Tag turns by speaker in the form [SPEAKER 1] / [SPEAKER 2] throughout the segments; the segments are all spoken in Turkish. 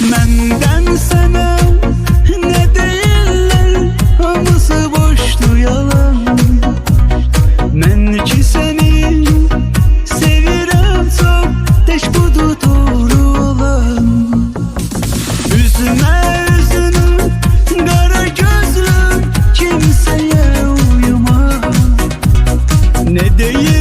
[SPEAKER 1] Menden sana ne değiller? Hamısı boştu yalan. Men ki seni sevirem çok Deş doğru olan. Üzme üzünü kara Kimseye uyuma Ne değil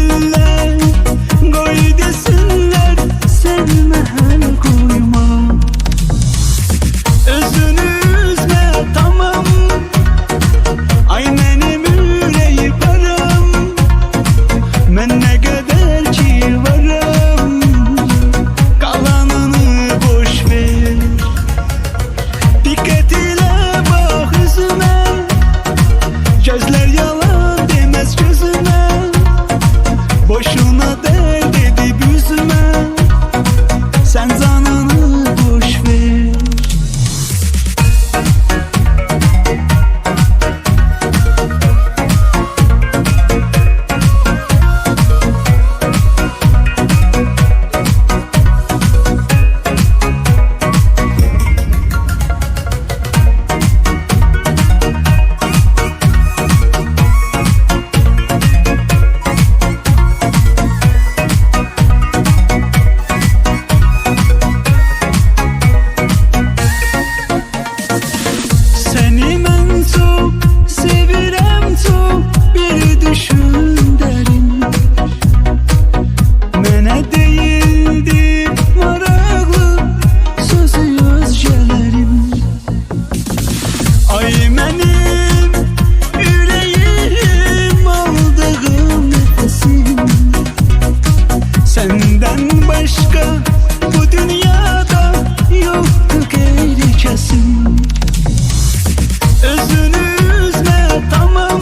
[SPEAKER 1] Ay benim yüreğim aldığım nefesim. Senden başka bu dünyada yoktu geri Özünü üzme tamam.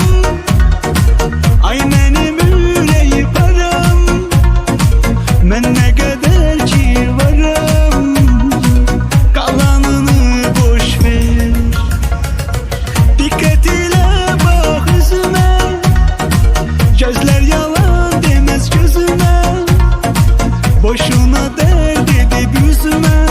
[SPEAKER 1] Ay benim yüreği param. Menden Başına dert edip üzme